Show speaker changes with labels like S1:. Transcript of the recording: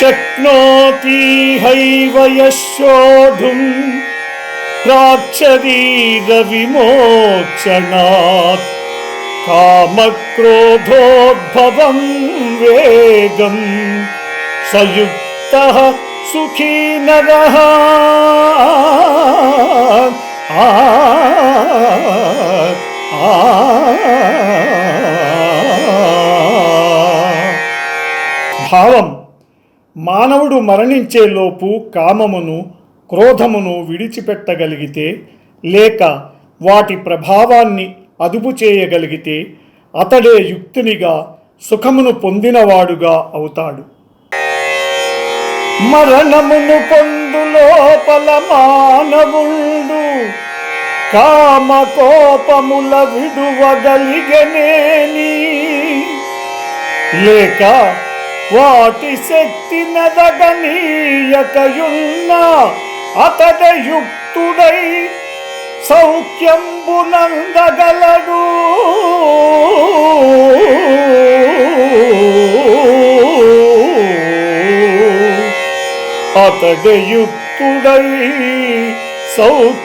S1: शक्नोतीहैव यशोढुम् प्राक्षरीरविमोचनात् कामक्रोधोद्भवं वेगं स युक्तः सुखी नरः आ భావం మానవుడు మరణించేలోపు కామమును క్రోధమును విడిచిపెట్టగలిగితే లేక వాటి ప్రభావాన్ని అదుపు చేయగలిగితే అతడే యుక్తునిగా సుఖమును పొందినవాడుగా అవుతాడు. మరణమును పొందు లోపల మానవుండు కామ కోపముల విడువగలిగనేని లేక వాటి శక్తి నదగనీయకయున్న అతడ యుక్తుడై సౌఖ్యంబునందగలడు అతడ యుక్తుడై సౌఖ్యంబునందగలడు